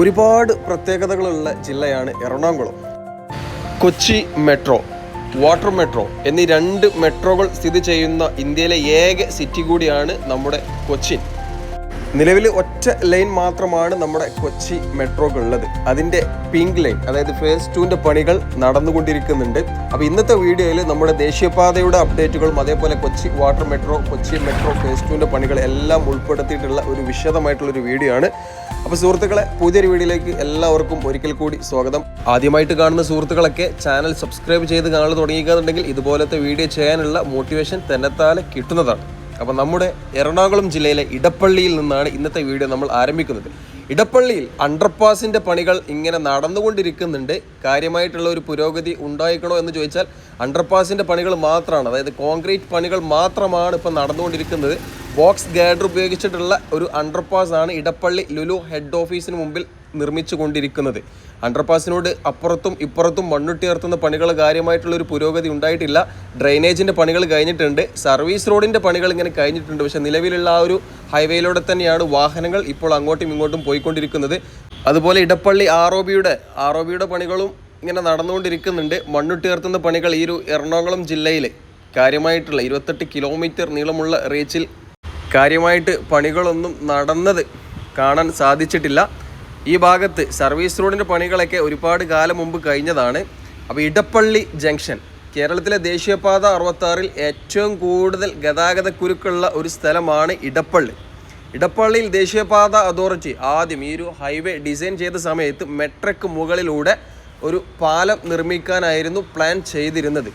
ഒരുപാട് പ്രത്യേകതകളുള്ള ജില്ലയാണ് Ernakulam. Kochi metro water metro എന്നീ രണ്ട് മെട്രോകൾ സ്ഥിതി ചെയ്യുന്ന ഇന്ത്യയിലെ ഏക സിറ്റി കൂടിയാണ് നമ്മുടെ കൊച്ചിൻ. നിലവിൽ ഒറ്റ ലൈൻ മാത്രമാണ് നമ്മുടെ കൊച്ചി മെട്രോകൾ ഉള്ളത് അതിന്റെ പിങ്ക് ലൈൻ അതായത് ഫേസ് ടുവിന്റെ പണികൾ നടന്നുകൊണ്ടിരിക്കുന്നുണ്ട്. അപ്പോൾ ഇന്നത്തെ വീഡിയോയിൽ നമ്മുടെ ദേശീയപാതയുടെ അപ്ഡേറ്റുകളും അതേപോലെ Kochi water metro Kochi metro phase ടുവിന്റെ പണികൾ എല്ലാം ഉൾപ്പെടുത്തിയിട്ടുള്ള ഒരു വിശദമായിട്ടുള്ളൊരു വീഡിയോ ആണ്. അപ്പോൾ സുഹൃത്തുക്കളെ പുതിയൊരു വീഡിയോയിലേക്ക് എല്ലാവർക്കും ഒരിക്കൽ കൂടി സ്വാഗതം. ആദ്യമായിട്ട് കാണുന്ന സുഹൃത്തുക്കളൊക്കെ ചാനൽ സബ്സ്ക്രൈബ് ചെയ്ത് കാണാൻ തുടങ്ങിയിരിക്കുന്നുണ്ടെങ്കിൽ ഇതുപോലത്തെ വീഡിയോ ചെയ്യാനുള്ള മോട്ടിവേഷൻ തന്നെത്താലെ കിട്ടുന്നതാണ്. അപ്പോൾ നമ്മുടെ എറണാകുളം ജില്ലയിലെ ഇടപ്പള്ളിയിൽ നിന്നാണ് ഇന്നത്തെ വീഡിയോ നമ്മൾ ആരംഭിക്കുന്നത്. ഇടപ്പള്ളിയിൽ അണ്ടർപാസിന്റെ പണികൾ ഇങ്ങനെ നടന്നുകൊണ്ടിരിക്കുന്നുണ്ട്. കാര്യമായിട്ടുള്ള ഒരു പുരോഗതി ഉണ്ടായിക്കണോ എന്ന് ചോദിച്ചാൽ അണ്ടർപാസിന്റെ പണികൾ മാത്രമാണ്. അതായത് കോൺക്രീറ്റ് പണികൾ മാത്രമാണ് ഇപ്പോൾ നടന്നുകൊണ്ടിരിക്കുന്നത്. ബോക്സ് ഗാഡർ ഉപയോഗിച്ചിട്ടുള്ള ഒരു അണ്ടർപാസ് ആണ് ഇടപ്പള്ളി ലുലു ഹെഡ് ഓഫീസിന് മുമ്പിൽ നിർമ്മിച്ചു കൊണ്ടിരിക്കുന്നത് അണ്ടർപാസിനോട് അപ്പുറത്തും ഇപ്പുറത്തും മണ്ണുട്ടിയർത്തുന്ന പണികൾ കാര്യമായിട്ടുള്ള ഒരു പുരോഗതി ഉണ്ടായിട്ടില്ല. ഡ്രെയിനേജിന്റെ പണികൾ കഴിഞ്ഞിട്ടുണ്ട്. സർവീസ് റോഡിന്റെ പണികൾ ഇങ്ങനെ കഴിഞ്ഞിട്ടുണ്ട്. പക്ഷേ നിലവിലുള്ള ആ ഒരു ഹൈവേയിലൂടെ തന്നെയാണ് വാഹനങ്ങൾ ഇപ്പോൾ അങ്ങോട്ടും ഇങ്ങോട്ടും പോയിക്കൊണ്ടിരിക്കുന്നത്. അതുപോലെ ഇടപ്പള്ളി ആർ ഒ ബിയുടെ ആർ ഒ ബിയുടെ പണികളും ഇങ്ങനെ നടന്നുകൊണ്ടിരിക്കുന്നുണ്ട്. മണ്ണുട്ടിയർത്തുന്ന പണികൾ ഈ ഒരു എറണാകുളം ജില്ലയിൽ കാര്യമായിട്ടുള്ള ഇരുപത്തെട്ട് കിലോമീറ്റർ നീളമുള്ള റീച്ചിൽ കാര്യമായിട്ട് പണികളൊന്നും നടന്നത് കാണാൻ സാധിച്ചിട്ടില്ല. ഈ ഭാഗത്ത് സർവീസ് റോഡിന്റെ പണികളൊക്കെ ഒരുപാട് കാലം മുമ്പ് കഴിഞ്ഞതാണ്. അപ്പോൾ ഇടപ്പള്ളി ജംഗ്ഷൻ കേരളത്തിലെ ദേശീയപാത അറുപത്താറിൽ ഏറ്റവും കൂടുതൽ ഗതാഗതക്കുരുക്കുള്ള ഒരു സ്ഥലമാണ് ഇടപ്പള്ളി. ഇടപ്പള്ളിയിൽ ദേശീയപാത അതോറിറ്റി ആദ്യം ഈ ഒരു ഹൈവേ ഡിസൈൻ ചെയ്ത സമയത്ത് മെട്രക്ക് മുകളിലൂടെ ഒരു പാലം നിർമ്മിക്കാനായിരുന്നു പ്ലാൻ ചെയ്തിരുന്നത്.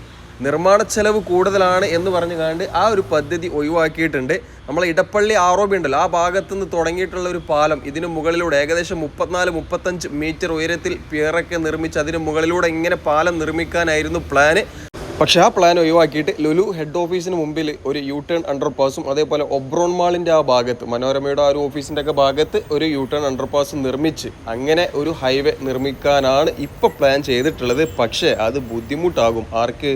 നിർമ്മാണ ചെലവ് കൂടുതലാണ് എന്ന് പറഞ്ഞു കണ്ട് ആ ഒരു പദ്ധതി ഒഴിവാക്കിയിട്ടുണ്ട്. നമ്മൾ ഇടപ്പള്ളി ആറോബി ഉണ്ടല്ലോ. ആ ഭാഗത്തു നിന്ന് തുടങ്ങിയിട്ടുള്ള ഒരു പാലം ഇതിന് മുകളിലൂടെ ഏകദേശം മുപ്പത്തിനാല് മുപ്പത്തഞ്ച് മീറ്റർ ഉയരത്തിൽ പിയറൊക്കെ നിർമ്മിച്ച് അതിന് മുകളിലൂടെ ഇങ്ങനെ പാലം നിർമ്മിക്കാനായിരുന്നു പ്ലാന്. പക്ഷേ ആ പ്ലാൻ ഒഴിവാക്കിയിട്ട് ലുലു ഹെഡ് ഓഫീസിന് മുമ്പിൽ ഒരു യു ടേൺ അണ്ടർപാസും അതേപോലെ ഒബ്രോൺ മാളിന്റെ ആ ഭാഗത്ത് മനോരമയുടെ ആ ഒരു ഓഫീസിന്റെ ഒക്കെ ഭാഗത്ത് ഒരു യു ടേൺ അണ്ടർപാസ് നിർമ്മിച്ച് അങ്ങനെ ഒരു ഹൈവേ നിർമ്മിക്കാനാണ് ഇപ്പോൾ പ്ലാൻ ചെയ്തിട്ടുള്ളത്. പക്ഷേ അത് ബുദ്ധിമുട്ടാകും. ആർക്ക്?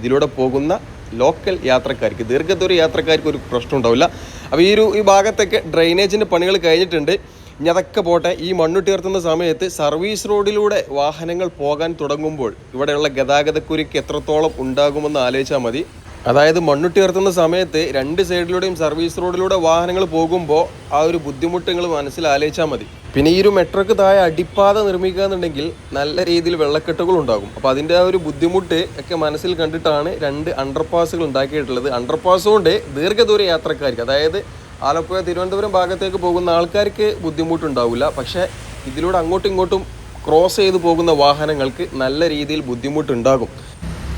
ഇതിലൂടെ പോകുന്ന ലോക്കൽ യാത്രക്കാർക്ക് ദീർഘദൂര യാത്രക്കാർക്ക് ഒരു പ്രശ്നം ഉണ്ടാവില്ല. അപ്പോൾ ഈ ഒരു ഈ ഭാഗത്തൊക്കെ ഡ്രെയിനേജിന്റെ പണികൾ കഴിഞ്ഞിട്ടുണ്ട്. ഇനി അതൊക്കെ പോട്ടെ ഈ മണ്ണുട്ടിയർത്തുന്ന സമയത്ത് സർവീസ് റോഡിലൂടെ വാഹനങ്ങൾ പോകാൻ തുടങ്ങുമ്പോൾ ഇവിടെയുള്ള ഗതാഗതക്കുരുക്ക് എത്രത്തോളം ഉണ്ടാകുമെന്ന് ആലോചിച്ചാൽ മതി. അതായത് മണ്ണുട്ടി ഉയർത്തുന്ന സമയത്ത് രണ്ട് സൈഡിലൂടെയും സർവീസ് റോഡിലൂടെ വാഹനങ്ങൾ പോകുമ്പോൾ ആ ഒരു ബുദ്ധിമുട്ട് നിങ്ങൾ മനസ്സിൽ ആലോചിച്ചാൽ മതി. പിന്നെ ഈ ഒരു മെട്രോക്ക് താഴെ അടിപ്പാത നിർമ്മിക്കുക എന്നുണ്ടെങ്കിൽ നല്ല രീതിയിൽ വെള്ളക്കെട്ടുകൾ ഉണ്ടാകും. അപ്പോൾ അതിന്റെ ആ ഒരു ബുദ്ധിമുട്ട് ഒക്കെ മനസ്സിൽ കണ്ടിട്ടാണ് രണ്ട് അണ്ടർപാസുകൾ ഉണ്ടാക്കിയിട്ടുള്ളത്. അണ്ടർപാസ് കൊണ്ട് ദീർഘദൂര യാത്രക്കാർക്ക് അതായത് ആലപ്പുഴ തിരുവനന്തപുരം ഭാഗത്തേക്ക് പോകുന്ന ആൾക്കാർക്ക് ബുദ്ധിമുട്ടുണ്ടാവില്ല. പക്ഷേ ഇതിലൂടെ അങ്ങോട്ടും ഇങ്ങോട്ടും ക്രോസ് ചെയ്ത് പോകുന്ന വാഹനങ്ങൾക്ക് നല്ല രീതിയിൽ ബുദ്ധിമുട്ടുണ്ടാകും.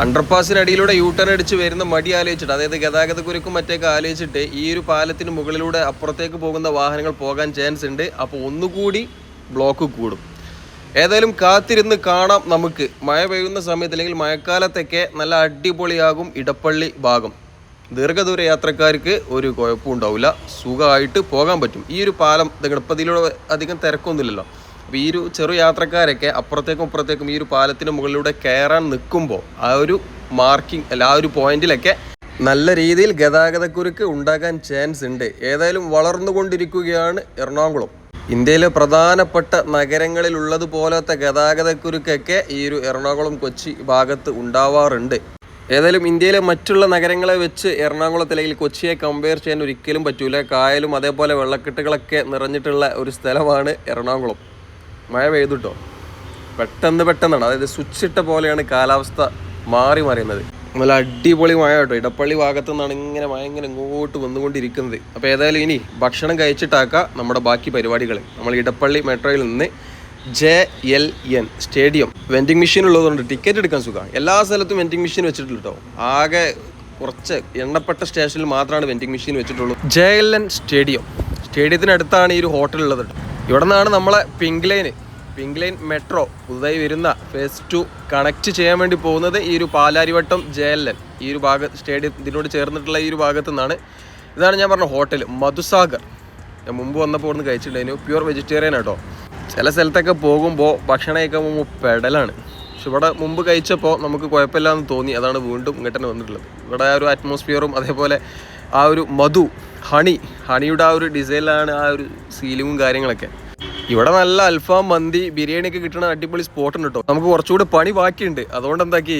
അണ്ടർപാസിനടിയിലൂടെ യൂ ടേൺ അടിച്ച് വരുന്ന മടി ആലോചിച്ചിട്ട് അതായത് ഗതാഗത കുരുക്കും മറ്റൊക്കെ ആലോചിച്ചിട്ട് ഈ ഒരു പാലത്തിന് മുകളിലൂടെ അപ്പുറത്തേക്ക് പോകുന്ന വാഹനങ്ങൾ പോകാൻ ചാൻസ് ഉണ്ട്. അപ്പോൾ ഒന്നുകൂടി ബ്ലോക്ക് കൂടും. ഏതായാലും കാത്തിരുന്ന് കാണാം നമുക്ക്. മഴ പെയ്യുന്ന സമയത്ത് അല്ലെങ്കിൽ മഴക്കാലത്തൊക്കെ നല്ല അടിപൊളിയാകും ഇടപ്പള്ളി ഭാഗം. ദീർഘദൂര യാത്രക്കാർക്ക് ഒരു കുഴപ്പവും ഉണ്ടാവില്ല. സുഖമായിട്ട് പോകാൻ പറ്റും. ഈ ഒരു പാലം ഗണപതിയിലൂടെ അധികം തിരക്കൊന്നുമില്ലല്ലോ. അപ്പോൾ ഈ ഒരു ചെറു യാത്രക്കാരൊക്കെ അപ്പുറത്തേക്കും അപ്പുറത്തേക്കും ഈ ഒരു പാലത്തിന് മുകളിലൂടെ കയറാൻ നിൽക്കുമ്പോൾ ആ ഒരു മാർക്കിംഗ് അല്ല ആ ഒരു പോയിന്റിലൊക്കെ നല്ല രീതിയിൽ ഗതാഗതക്കുരുക്ക് ഉണ്ടാകാൻ ചാൻസ് ഉണ്ട്. ഏതായാലും വളർന്നുകൊണ്ടിരിക്കുകയാണ് എറണാകുളം. ഇന്ത്യയിലെ പ്രധാനപ്പെട്ട നഗരങ്ങളിൽ ഉള്ളതുപോലത്തെ ഗതാഗതക്കുരുക്കൊക്കെ ഈ ഒരു എറണാകുളം കൊച്ചി ഭാഗത്ത് ഉണ്ടാവാറുണ്ട്. ഏതായാലും ഇന്ത്യയിലെ മറ്റുള്ള നഗരങ്ങളെ വെച്ച് എറണാകുളത്ത് അല്ലെങ്കിൽ കൊച്ചിയെ കമ്പയർ ചെയ്യാൻ ഒരിക്കലും പറ്റൂല. കായലും അതേപോലെ വെള്ളക്കെട്ടുകളൊക്കെ നിറഞ്ഞിട്ടുള്ള ഒരു സ്ഥലമാണ് എറണാകുളം. മഴ പെയ്തുട്ടോ. പെട്ടെന്ന് പെട്ടെന്നാണ്. അതായത് സ്വിച്ച് ഇട്ട പോലെയാണ് കാലാവസ്ഥ മാറി മറിയുന്നത്. നല്ല അടിപൊളി മഴ കേട്ടോ. ഇടപ്പള്ളി ഭാഗത്തു നിന്നാണ് ഇങ്ങനെ മഴ ഇങ്ങനെ ഇങ്ങോട്ട് വന്നുകൊണ്ടിരിക്കുന്നത്. അപ്പോൾ ഏതായാലും ഇനി ഭക്ഷണം കഴിച്ചിട്ടാക്കാം നമ്മുടെ ബാക്കി പരിപാടികൾ നമ്മൾ ഇടപ്പള്ളി മെട്രോയിൽ നിന്ന് J L N stadium. Vending machine ഉള്ളതുകൊണ്ട് ടിക്കറ്റ് എടുക്കാൻ സുഖമാണ്. എല്ലാ സ്ഥലത്തും വെൻഡിങ് മെഷീൻ വെച്ചിട്ടുണ്ട് കേട്ടോ. ആകെ കുറച്ച് എണ്ണപ്പെട്ട സ്റ്റേഷനിൽ മാത്രമാണ് വെൻഡിങ് മെഷീൻ വെച്ചിട്ടുള്ളൂ. J L N stadium. സ്റ്റേഡിയത്തിനടുത്താണ് ഈ ഒരു ഹോട്ടൽ ഉള്ളത്. ഇവിടെ നിന്നാണ് നമ്മളെ pink line pink line metro പുതുതായി വരുന്ന ഫേസ് ടു കണക്ട് ചെയ്യാൻ വേണ്ടി പോകുന്നത് ഈ ഒരു പാലാരിവട്ടം ജെ എൽ എൻ ഈ ഒരു ഭാഗ സ്റ്റേഡിയം ഇതിനോട് ചേർന്നിട്ടുള്ള ഈ ഒരു ഭാഗത്തു നിന്നാണ്. ഇതാണ് ഞാൻ പറഞ്ഞ ഹോട്ടൽ മധുസാഗർ. ഞാൻ മുമ്പ് വന്നപ്പോൾ ഇവിടുന്ന് കഴിച്ചിട്ടുണ്ടായിരുന്നു. പ്യുവർ വെജിറ്റേറിയൻ ആട്ടോ ചില സ്ഥലത്തൊക്കെ പോകുമ്പോൾ ഭക്ഷണം കഴിക്കാൻ പോകുമ്പോൾ പെടലാണ്. പക്ഷെ ഇവിടെ മുമ്പ് കഴിച്ചപ്പോൾ നമുക്ക് കുഴപ്പമില്ല എന്ന് തോന്നി. അതാണ് വീണ്ടും ഇങ്ങോട്ട് തന്നെ വന്നിട്ടുള്ളത്. ഇവിടെ ആ ഒരു അറ്റ്മോസ്ഫിയറും അതേപോലെ ആ ഒരു മധു ഹണി ഹണിയുടെ ആ ഒരു ഡിസൈനിലാണ് ആ ഒരു സീലിങ്ങും കാര്യങ്ങളൊക്കെ. ഇവിടെ നല്ല അൽഫാം മന്തി ബിരിയാണി ഒക്കെ കിട്ടുന്ന അടിപൊളി സ്പോട്ട് ഉണ്ട് കേട്ടോ നമുക്ക് കുറച്ചുകൂടി പണി ബാക്കിയുണ്ട്. അതുകൊണ്ട് എന്താക്കി?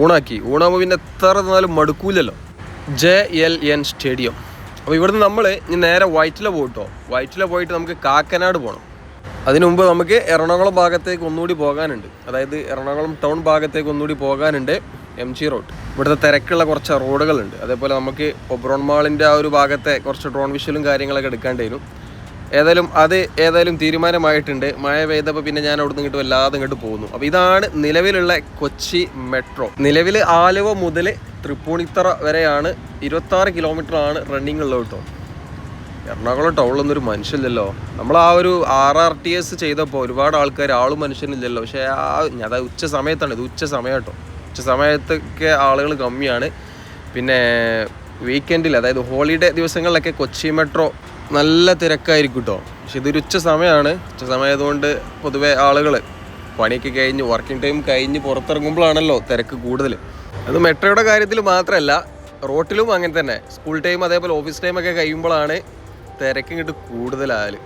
ഊണാക്കി. ഊണാകുമ്പോൾ പിന്നെ എത്ര തന്നാലും മടുക്കൂലല്ലോ. J L N stadium. അപ്പോൾ ഇവിടുന്ന് നമ്മൾ ഇനി നേരെ വൈറ്റില പോയിട്ടോ വൈറ്റില പോയിട്ട് നമുക്ക് കാക്കനാട് പോകണം അതിനു മുമ്പ് നമുക്ക് എറണാകുളം ഭാഗത്തേക്ക് ഒന്നുകൂടി പോകാനുണ്ട്. അതായത് എറണാകുളം ടൗൺ ഭാഗത്തേക്ക് ഒന്നുകൂടി പോകാനുണ്ട് എം ജി റോഡ്. ഇവിടുത്തെ തിരക്കുള്ള കുറച്ച് റോഡുകളുണ്ട്. അതേപോലെ നമുക്ക് ഒബ്രോൺ മാളിന്റെ ആ ഒരു ഭാഗത്തെ കുറച്ച് ഡ്രോൺ വിഷ്വലും കാര്യങ്ങളൊക്കെ എടുക്കേണ്ടിയിരുന്നു ഏതായാലും അത് ഏതായാലും തീരുമാനമായിട്ടുണ്ട്. മഴ പെയ്തപ്പോൾ പിന്നെ ഞാൻ അവിടെ നിന്ന് ഇങ്ങോട്ട് വല്ലാതെ ഇങ്ങോട്ട് പോകുന്നു അപ്പോൾ ഇതാണ് നിലവിലുള്ള കൊച്ചി മെട്രോ. നിലവിൽ ആലുവ മുതൽ തൃപ്പൂണിത്തറ വരെയാണ് ഇരുപത്താറ് കിലോമീറ്ററാണ് റണ്ണിങ് ഉള്ളത് കേട്ടോ എറണാകുളം ടൗണിലൊന്നും ഒരു മനുഷ്യനില്ലല്ലോ. നമ്മൾ ആ ഒരു ആർ ആർ ടി എസ് ചെയ്തപ്പോൾ ഒരുപാട് ആൾക്കാർ ആളും മനുഷ്യനില്ലല്ലോ. പക്ഷേ ആ അതായത് ഉച്ച സമയത്താണ്. ഇത് ഉച്ച സമയം കേട്ടോ. ഉച്ച സമയത്തൊക്കെ ആളുകൾ കമ്മിയാണ്. പിന്നെ വീക്കെൻഡിൽ അതായത് ഹോളിഡേ ദിവസങ്ങളിലൊക്കെ കൊച്ചി മെട്രോ നല്ല തിരക്കായിരിക്കും കേട്ടോ പക്ഷെ ഇതൊരു ഉച്ച സമയമാണ് ഉച്ച സമയമായതുകൊണ്ട് പൊതുവെ ആളുകൾ പണിയൊക്കെ കഴിഞ്ഞ് വർക്കിംഗ് ടൈം കഴിഞ്ഞ് പുറത്തിറങ്ങുമ്പോഴാണല്ലോ തിരക്ക് കൂടുതൽ അത് മെട്രോയുടെ കാര്യത്തിൽ മാത്രമല്ല റോട്ടിലും അങ്ങനെ തന്നെ. സ്കൂൾ ടൈം അതേപോലെ ഓഫീസ് ടൈമൊക്കെ കഴിയുമ്പോഴാണ് തിരക്ക് ഇങ്ങോട്ട് കൂടുതലായാൽ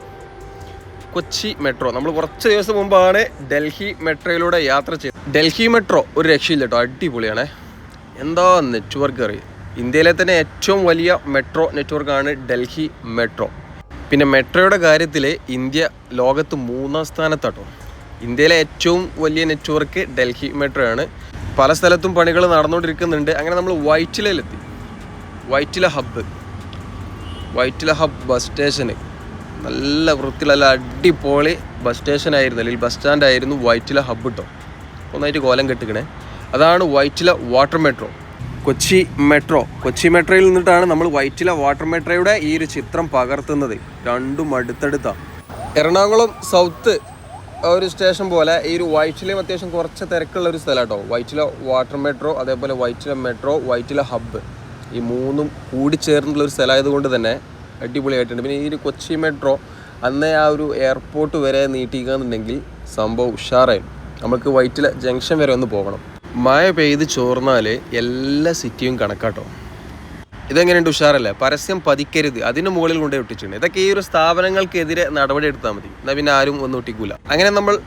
കൊച്ചി മെട്രോ. നമ്മൾ കുറച്ച് ദിവസം മുമ്പാണ് ഡൽഹി മെട്രോയിലൂടെ യാത്ര ചെയ്തത് ഡൽഹി മെട്രോ ഒരു രക്ഷയില്ല കേട്ടോ അടിപൊളിയാണ്. എന്താ നെറ്റ്വർക്ക് അറിയാം? ഇന്ത്യയിലെ തന്നെ ഏറ്റവും വലിയ മെട്രോ നെറ്റ്വർക്കാണ് ഡൽഹി മെട്രോ. പിന്നെ മെട്രോയുടെ കാര്യത്തിൽ ഇന്ത്യ ലോകത്ത് മൂന്നാം സ്ഥാനത്താട്ടോ ഇന്ത്യയിലെ ഏറ്റവും വലിയ നെറ്റ്വർക്ക് ഡൽഹി മെട്രോ ആണ് പല സ്ഥലത്തും പണികൾ നടന്നുകൊണ്ടിരിക്കുന്നുണ്ട് അങ്ങനെ നമ്മൾ വൈറ്റിലയിലെത്തി. Vyttila hub. Vyttila hub bus സ്റ്റേഷന്. നല്ല വൃത്തിയിൽ നല്ല അടിപൊളി ബസ് സ്റ്റേഷൻ ആയിരുന്നു അല്ലെങ്കിൽ ബസ് സ്റ്റാൻഡ് ആയിരുന്നു വൈറ്റില ഹബ് കേട്ടോ ഒന്നായിട്ട് കോലം കെട്ടിക്കണേ. അതാണ് Vyttila water metro. Kochi metro. Kochi മെട്രോയിൽ നിന്നിട്ടാണ് നമ്മൾ വൈറ്റില വാട്ടർ മെട്രോയുടെ ഈ ഒരു ചിത്രം പകർത്തുന്നത്. രണ്ടും അടുത്തടുത്താണ് എറണാകുളം സൗത്ത് ഒരു സ്റ്റേഷൻ പോലെ ഈ ഒരു വൈറ്റിലയും അത്യാവശ്യം കുറച്ച് തിരക്കുള്ള ഒരു സ്ഥലം കേട്ടോ വൈറ്റില വാട്ടർ മെട്രോ അതേപോലെ വൈറ്റില മെട്രോ വൈറ്റില ഹബ്ബ് ഈ മൂന്നും കൂടി ചേർന്നുള്ള ഒരു സ്ഥലമായതുകൊണ്ട് തന്നെ അടിപൊളിയായിട്ടുണ്ട്. പിന്നെ ഈ ഒരു കൊച്ചി മെട്രോ അന്നേ ആ ഒരു എയർപോർട്ട് വരെ നീട്ടിക്കുകയെന്നുണ്ടെങ്കിൽ സംഭവം ഉഷാറായി. നമുക്ക് വൈറ്റില ജംഗ്ഷൻ വരെ ഒന്ന് പോകണം. മഴ പെയ്ത് ചോർന്നാൽ എല്ലാ സിറ്റിയും കണക്കാട്ടോ. ഇതെങ്ങനെയുണ്ട്? ഉഷാറല്ലേ? പരസ്യം പതിക്കരുത്. അതിന് മുകളിൽ കൊണ്ടേ ഒട്ടിച്ചിട്ടുണ്ട്. ഇതൊക്കെ ഈ ഒരു സ്ഥാപനങ്ങൾക്കെതിരെ നടപടി എടുത്താൽ മതി. എന്നാൽ പിന്നെ ആരും ഒന്നും ഒട്ടിക്കൂല. അങ്ങനെ നമ്മൾ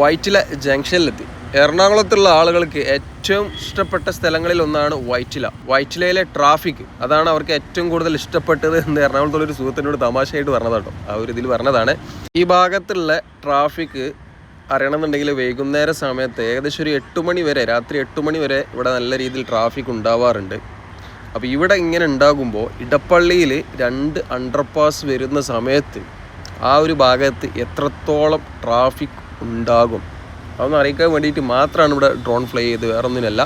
വൈറ്റില ജംഗ്ഷനിലെത്തി എറണാകുളത്തുള്ള ആളുകൾക്ക് ഏറ്റവും ഇഷ്ടപ്പെട്ട സ്ഥലങ്ങളിൽ ഒന്നാണ് വൈറ്റില. വൈറ്റിലയിലെ ട്രാഫിക്. അതാണ് അവർക്ക് ഏറ്റവും കൂടുതൽ ഇഷ്ടപ്പെട്ടത് എന്ന് എറണാകുളത്തുള്ള ഒരു സുഹൃത്തിനോട് തമാശയായിട്ട് പറഞ്ഞതാട്ടോ ആ ഒരു ഇതിൽ പറഞ്ഞതാണ്. ഈ ഭാഗത്തുള്ള ട്രാഫിക് അറിയണമെന്നുണ്ടെങ്കിൽ വൈകുന്നേര സമയത്ത് ഏകദേശം ഒരു എട്ട് മണി വരെ രാത്രി എട്ട് മണി വരെ ഇവിടെ നല്ല രീതിയിൽ ട്രാഫിക് ഉണ്ടാവാറുണ്ട്. അപ്പോൾ ഇവിടെ ഇങ്ങനെ ഉണ്ടാകുമ്പോൾ ഇടപ്പള്ളിയിൽ രണ്ട് അണ്ടർപാസ് വരുന്ന സമയത്ത് ആ ഒരു ഭാഗത്ത് എത്രത്തോളം ട്രാഫിക് ഉണ്ടാകും? അതൊന്ന് അറിയിക്കാൻ വേണ്ടിയിട്ട് മാത്രമാണ് ഇവിടെ ഡ്രോൺ ഫ്ലൈ ചെയ്ത് വേറെ ഒന്നിനല്ല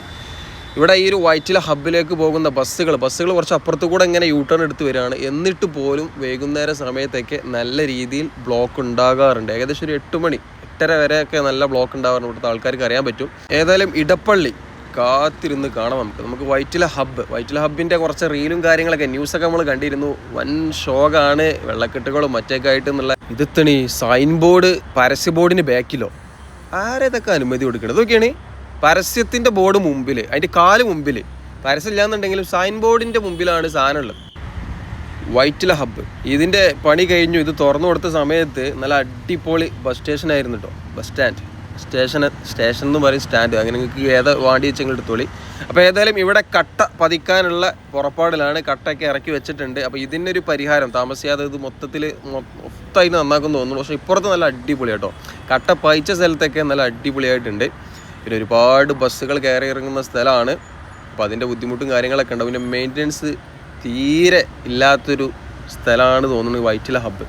ഇവിടെ ഈ ഒരു വൈറ്റില ഹബ്ബിലേക്ക് പോകുന്ന ബസ്സുകൾ ബസ്സുകൾ കുറച്ച് അപ്പുറത്തു കൂടെ ഇങ്ങനെ യൂ ടേൺ എടുത്ത് വരികയാണ്. എന്നിട്ട് പോലും വൈകുന്നേര സമയത്തൊക്കെ നല്ല രീതിയിൽ ബ്ലോക്ക് ഉണ്ടാകാറുണ്ട്. ഏകദേശം ഒരു എട്ട് മണി എട്ടര വരെയൊക്കെ നല്ല ബ്ലോക്ക് ഉണ്ടാകാറുണ്ട് ഇവിടുത്തെ ആൾക്കാർക്ക് അറിയാൻ പറ്റും. ഏതായാലും ഇടപ്പള്ളി കാത്തിരുന്ന് കാണാം നമുക്ക്. നമുക്ക് വൈറ്റില ഹബ്ബ് വൈറ്റില ഹബ്ബിന്റെ കുറച്ച് റീലും കാര്യങ്ങളൊക്കെ ന്യൂസൊക്കെ നമ്മൾ കണ്ടിരുന്നു. വൻ ഷോകാണ് വെള്ളക്കെട്ടുകളും മറ്റൊക്കെ ആയിട്ട് എന്നുള്ള ഇതെത്തണി സൈൻ ബോർഡ് പരസ്യ ബോർഡിന് ബാക്കിലോ ആരേതൊക്കെ അനുമതി കൊടുക്കണം? ഇതൊക്കെയാണ് പരസ്യത്തിന്റെ ബോർഡ് മുമ്പിൽ അതിന്റെ കാൽ മുമ്പിൽ പരസ്യം ഇല്ലാന്നുണ്ടെങ്കിലും സൈൻ ബോർഡിന്റെ മുമ്പിലാണ് സാധനം ഉള്ളത് വൈറ്റില ഹബ്ബ് ഇതിന്റെ പണി കഴിഞ്ഞു ഇത് തുറന്നു കൊടുത്ത സമയത്ത് നല്ല അടിപൊളി ബസ് സ്റ്റേഷൻ ആയിരുന്നു കേട്ടോ ബസ് സ്റ്റാൻഡ് സ്റ്റേഷൻ സ്റ്റേഷൻ എന്ന് പറയും സ്റ്റാൻഡ്. അങ്ങനെ നിങ്ങൾക്ക് ഏത് വാണ്ടി വെച്ചെങ്കിൽ എടുത്തോളി. അപ്പോൾ ഏതായാലും ഇവിടെ കട്ട പതിക്കാനുള്ള പുറപ്പാടിലാണ് കട്ടയൊക്കെ ഇറക്കി വെച്ചിട്ടുണ്ട്. അപ്പോൾ ഇതിനൊരു പരിഹാരം താമസിയാതെ ഇത് മൊത്തത്തിൽ മൊത്തമായി നന്നാക്കുന്നു തോന്നുന്നു. പക്ഷേ ഇപ്പുറത്ത് നല്ല അടിപൊളി കേട്ടോ. പയിച്ച സ്ഥലത്തൊക്കെ നല്ല അടിപൊളിയായിട്ടുണ്ട്. പിന്നെ ഒരുപാട് ബസ്സുകൾ കയറി ഇറങ്ങുന്ന സ്ഥലമാണ്. അപ്പോൾ അതിന്റെ ബുദ്ധിമുട്ടും കാര്യങ്ങളൊക്കെ ഉണ്ട് പിന്നെ മെയിന്റനൻസ് തീരെ ഇല്ലാത്തൊരു സ്ഥലമാണ് തോന്നുന്നത് വൈറ്റില ഹബ്ബ്.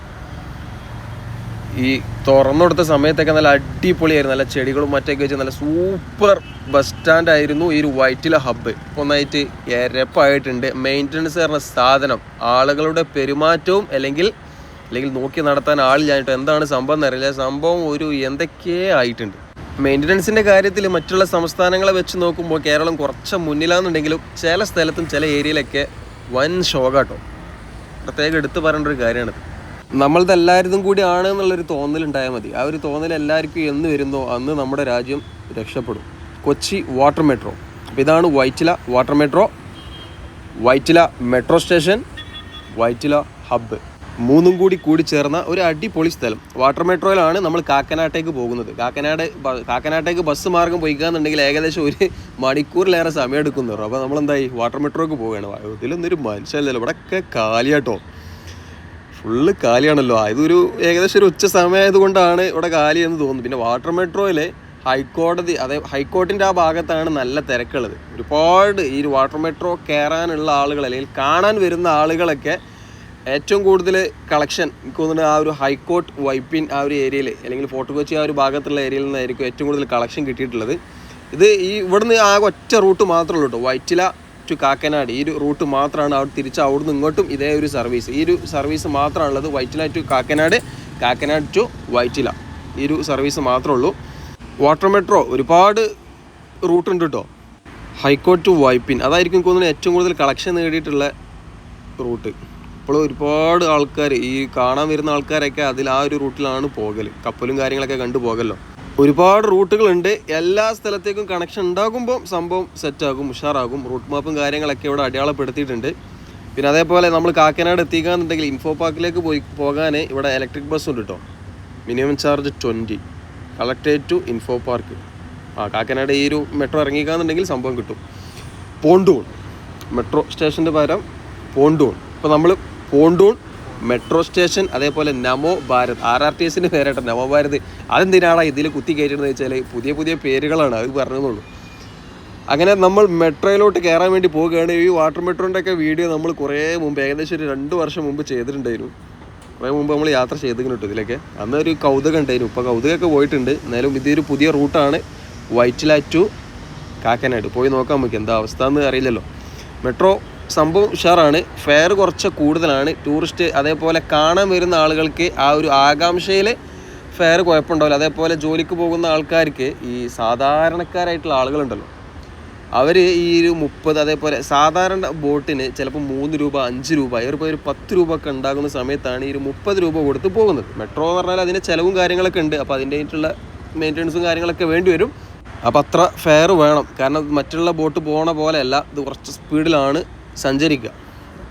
ഈ തുറന്നു കൊടുത്ത സമയത്തൊക്കെ നല്ല അടിപൊളിയായിരുന്നു. നല്ല ചെടികളും മറ്റൊക്കെ വെച്ച് നല്ല സൂപ്പർ ബസ് സ്റ്റാൻഡ് ആയിരുന്നു ഈ ഒരു വൈറ്റില ഹബ്ബ് ഒന്നായിട്ട് എരപ്പായിട്ടുണ്ട്. മെയിന്റനൻസ് പറഞ്ഞ സാധനം. ആളുകളുടെ പെരുമാറ്റവും അല്ലെങ്കിൽ അല്ലെങ്കിൽ നോക്കി നടത്താൻ ആളില്ലാഞ്ഞിട്ട് എന്താണ് സംഭവം എന്നറിയില്ല. സംഭവം ഒരു എന്തൊക്കെ ആയിട്ടുണ്ട്. മെയിന്റനൻസിന്റെ കാര്യത്തിൽ മറ്റുള്ള സംസ്ഥാനങ്ങളെ വെച്ച് നോക്കുമ്പോൾ കേരളം കുറച്ച് മുന്നിലാണെന്നുണ്ടെങ്കിലും ചില സ്ഥലത്തും ചില ഏരിയയിലൊക്കെ വൻ ഷോകാട്ടോ പ്രത്യേകം എടുത്തു പറയേണ്ട ഒരു കാര്യമാണിത്. നമ്മളത് എല്ലാവരും കൂടി ആണ് എന്നുള്ളൊരു തോന്നലുണ്ടായാൽ മതി. ആ ഒരു തോന്നൽ എല്ലാവർക്കും എന്ന് വരുന്നോ അന്ന് നമ്മുടെ രാജ്യം രക്ഷപ്പെടും. Kochi water metro. അപ്പോൾ ഇതാണ് Vyttila water metro. Vyttila metro station Vyttila hub. മൂന്നും കൂടി കൂടി ചേർന്ന ഒരു അടിപൊളി സ്ഥലം. വാട്ടർ മെട്രോയിലാണ് നമ്മൾ കാക്കനാട്ടേക്ക് പോകുന്നത്. കാക്കനാട് കാക്കനാട്ടേക്ക് ബസ് മാർഗം പോയിക്കാന്നുണ്ടെങ്കിൽ ഏകദേശം ഒരു മണിക്കൂറിലേറെ സമയം എടുക്കുന്നുള്ളൂ അപ്പോൾ നമ്മൾ എന്തായി വാട്ടർ മെട്രോക്ക് പോവുകയാണ്. ഇതിലൊന്നൊരു ഇവിടെ ഒക്കെ കാലിയാട്ടോ. ഫുള്ള് കാലിയാണല്ലോ. ഇതൊരു ഏകദേശം ഒരു ഉച്ച സമയമായതുകൊണ്ടാണ് ഇവിടെ കാലി എന്ന് തോന്നുന്നു പിന്നെ വാട്ടർ മെട്രോയിലെ ഹൈക്കോടതി അതെ ഹൈക്കോർട്ടിന്റെ ആ ഭാഗത്താണ് നല്ല തിരക്കുള്ളത്. ഒരുപാട് ഈ വാട്ടർ മെട്രോ കയറാനുള്ള ആളുകൾ അല്ലെങ്കിൽ കാണാൻ വരുന്ന ആളുകളൊക്കെ ഏറ്റവും കൂടുതൽ കളക്ഷൻ എനിക്ക് തോന്നുന്നു ആ ഒരു ഹൈക്കോർട്ട് വൈപ്പിൻ ആ ഒരു ഏരിയയിൽ അല്ലെങ്കിൽ ഫോർട്ട് കൊച്ചി ആ ഒരു ഭാഗത്തുള്ള ഏരിയയിൽ നിന്നായിരിക്കും ഏറ്റവും കൂടുതൽ കളക്ഷൻ കിട്ടിയിട്ടുള്ളത്. ഇത് ഈ ഇവിടുന്ന് ആകെ ഒറ്റ റൂട്ട് മാത്രമേ ഉള്ളൂ കേട്ടോ. വൈറ്റില ടു കാക്കനാട്. ഈ ഒരു റൂട്ട് മാത്രമാണ് അവിടെ തിരിച്ച് അവിടുന്ന് ഇങ്ങോട്ടും ഇതേ ഒരു സർവീസ്. ഈ ഒരു സർവീസ് മാത്രമാണുള്ളത് വൈറ്റില ടു കാക്കനാട് കാക്കനാട് ടു വൈറ്റില. ഈ ഒരു സർവീസ് മാത്രമേ ഉള്ളൂ വാട്ടർ മെട്രോ ഒരുപാട് റൂട്ട് ഉണ്ട് കേട്ടോ ഹൈക്കോട്ട് ടു വൈപ്പിൻ. അതായിരിക്കും തോന്നുന്നത് ഏറ്റവും കൂടുതൽ കളക്ഷൻ നേടിയിട്ടുള്ള റൂട്ട്. ഇപ്പോൾ ഒരുപാട് ആൾക്കാർ ഈ കാണാൻ വരുന്ന ആൾക്കാരൊക്കെ അതിൽ ആ ഒരു റൂട്ടിലാണ് പോകൽ കപ്പലും കാര്യങ്ങളൊക്കെ കണ്ടു പോകല്ലോ. ഒരുപാട് റൂട്ടുകളുണ്ട്. എല്ലാ സ്ഥലത്തേക്കും കണക്ഷൻ ഉണ്ടാകുമ്പോൾ സംഭവം സെറ്റാകും ഉഷാറാകും. റൂട്ട് മാപ്പും കാര്യങ്ങളൊക്കെ ഇവിടെ അടയാളപ്പെടുത്തിയിട്ടുണ്ട്. പിന്നെ അതേപോലെ നമ്മൾ കാക്കനാട് എത്തിക്കാന്നുണ്ടെങ്കിൽ ഇൻഫോ പാർക്കിലേക്ക് പോയി പോകാൻ ഇവിടെ ഇലക്ട്രിക് ബസ് ഉണ്ട് കേട്ടോ minimum charge twenty collectorate to info park ആ കാക്കനാട് ഈ ഒരു മെട്രോ ഇറങ്ങിക്കാന്നുണ്ടെങ്കിൽ സംഭവം കിട്ടും. പോണ്ടൂൺ. മെട്രോ സ്റ്റേഷന്റെ പകരം പോണ്ടൂൺ. ഇപ്പോൾ നമ്മൾ പോണ്ടൂൺ മെട്രോ സ്റ്റേഷൻ അതേപോലെ Namo Bharat R R T എസിന്റെ പേരായിട്ട് നമോ ഭാരത്. അതെന്തിനാണ് ഇതിൽ കുത്തി കയറ്റുന്നത് വെച്ചാൽ പുതിയ പുതിയ പേരുകളാണ് അത് പറഞ്ഞതെന്നുള്ളൂ അങ്ങനെ നമ്മൾ മെട്രോയിലോട്ട് കയറാൻ വേണ്ടി പോവുകയാണ്. ഈ വാട്ടർ മെട്രോന്റെ ഒക്കെ വീഡിയോ നമ്മൾ കുറേ മുമ്പ് ഏകദേശം ഒരു രണ്ട് വർഷം മുമ്പ് ചെയ്തിട്ടുണ്ടായിരുന്നു. കുറേ മുമ്പ് നമ്മൾ യാത്ര ചെയ്തിങ്ങനെ കിട്ടും ഇതിലൊക്കെ. അന്ന് ഒരു കൗതുകം ഉണ്ടായിരുന്നു. ഇപ്പോൾ കൗതുകമൊക്കെ പോയിട്ടുണ്ട്. എന്നാലും ഇതൊരു പുതിയ റൂട്ടാണ്. വൈറ്റില ടു കാക്കനാട്. പോയി നോക്കാൻ നമുക്ക് എന്താ അവസ്ഥ എന്ന് അറിയില്ലല്ലോ. മെട്രോ സംഭവം ഉഷാറാണ്. ഫെയർ കുറച്ച് കൂടുതലാണ്. ടൂറിസ്റ്റ് അതേപോലെ കാണാൻ വരുന്ന ആളുകൾക്ക് ആ ഒരു ആകാംക്ഷയിൽ ഫെയർ കുഴപ്പമുണ്ടാവില്ല. അതേപോലെ ജോലിക്ക് പോകുന്ന ആൾക്കാർക്ക് ഈ സാധാരണക്കാരായിട്ടുള്ള ആളുകളുണ്ടല്ലോ. അവർ ഈ ഒരു മുപ്പത് അതേപോലെ സാധാരണ ബോട്ടിന് ചിലപ്പോൾ മൂന്ന് രൂപ അഞ്ച് രൂപ ഇവരിപ്പോൾ ഒരു പത്ത് രൂപ ഒക്കെ ഉണ്ടാകുന്ന സമയത്താണ് ഈ ഒരു മുപ്പത് രൂപ കൊടുത്ത് പോകുന്നത്. മെട്രോ എന്ന് പറഞ്ഞാൽ അതിന് ചിലവും കാര്യങ്ങളൊക്കെ ഉണ്ട്. അപ്പോൾ അതിന്റെതായിട്ടുള്ള മെയിന്റനൻസും കാര്യങ്ങളൊക്കെ വേണ്ടി വരും. അപ്പോൾ അത്ര ഫെയർ വേണം. കാരണം മറ്റുള്ള ബോട്ട് പോണ പോലെയല്ല ഇത് കുറച്ച് സ്പീഡിലാണ് സഞ്ചരിക്കുക.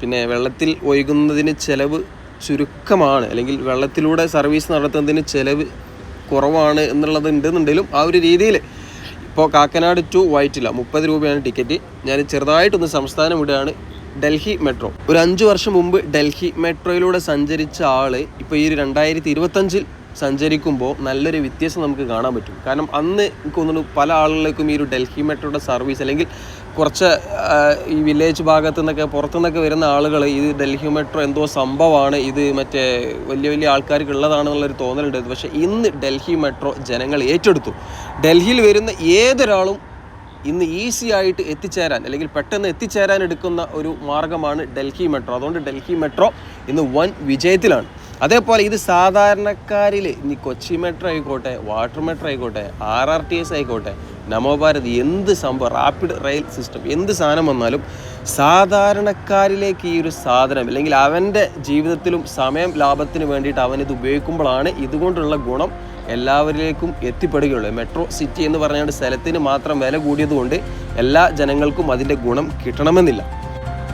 പിന്നെ വെള്ളത്തിൽ ഒഴുകുന്നതിന് ചിലവ് ചുരുക്കമാണ്. അല്ലെങ്കിൽ വെള്ളത്തിലൂടെ സർവീസ് നടത്തുന്നതിന് ചിലവ് കുറവാണ് എന്നുള്ളത് ഉണ്ടെന്നുണ്ടെങ്കിലും ആ ഒരു രീതിയിൽ ഇപ്പോൾ കാക്കനാട് ടു വൈറ്റില മുപ്പത് രൂപയാണ് ടിക്കറ്റ്. ഞാൻ ചെറുതായിട്ടൊന്ന് സംസ്ഥാനം വിടുകയാണ്. ഡൽഹി മെട്രോ. ഒരു അഞ്ച് വർഷം മുമ്പ് ഡൽഹി മെട്രോയിലൂടെ സഞ്ചരിച്ച ആൾ ഇപ്പോൾ ഈ ഒരു രണ്ടായിരത്തി ഇരുപത്തഞ്ചിൽ സഞ്ചരിക്കുമ്പോൾ നല്ലൊരു വ്യത്യാസം നമുക്ക് കാണാൻ പറ്റും. കാരണം അന്ന് എനിക്ക് തോന്നുന്നു പല ആളുകൾക്കും ഈ ഒരു ഡൽഹി മെട്രോയുടെ സർവീസ് അല്ലെങ്കിൽ കുറച്ച് ഈ വില്ലേജ് ഭാഗത്തു നിന്നൊക്കെ പുറത്തു നിന്നൊക്കെ വരുന്ന ആളുകൾ ഇത് ഡൽഹി മെട്രോ എന്തോ സംഭവമാണ് ഇത് മറ്റേ വലിയ വലിയ ആൾക്കാർക്ക് ഉള്ളതാണെന്നുള്ളൊരു തോന്നലുണ്ട്. പക്ഷേ ഇന്ന് ഡൽഹി മെട്രോ ജനങ്ങൾ ഏറ്റെടുത്തു. ഡൽഹിയിൽ വരുന്ന ഏതൊരാളും ഇന്ന് ഈസി ആയിട്ട് എത്തിച്ചേരാൻ അല്ലെങ്കിൽ പെട്ടെന്ന് എത്തിച്ചേരാൻ എടുക്കുന്ന ഒരു മാർഗമാണ് ഡൽഹി മെട്രോ. അതുകൊണ്ട് ഡൽഹി മെട്രോ ഇന്ന് വൻ വിജയത്തിലാണ്. അതേപോലെ ഇത് സാധാരണക്കാരിൽ ഇനി കൊച്ചി മെട്രോ ആയിക്കോട്ടെ വാട്ടർ മെട്രോ ആയിക്കോട്ടെ ആർ ആർ ടി എസ് ആയിക്കോട്ടെ നമോ ഭാരത് എന്ത് സംഭവം? റാപ്പിഡ് റെയിൽ സിസ്റ്റം എന്ത് സാധനം വന്നാലും സാധാരണക്കാരിലേക്ക് ഈ ഒരു സാധനം അല്ലെങ്കിൽ അവന്റെ ജീവിതത്തിലും സമയം ലാഭത്തിന് വേണ്ടിയിട്ട് അവൻ ഇത് ഉപയോഗിക്കുമ്പോഴാണ് ഇതുകൊണ്ടുള്ള ഗുണം എല്ലാവരിലേക്കും എത്തിപ്പെടുകയുള്ളൂ. മെട്രോ സിറ്റി എന്ന് പറഞ്ഞാൽ സ്ഥലത്തിന് മാത്രം വില കൂടിയതുകൊണ്ട് എല്ലാ ജനങ്ങൾക്കും അതിന്റെ ഗുണം കിട്ടണമെന്നില്ല.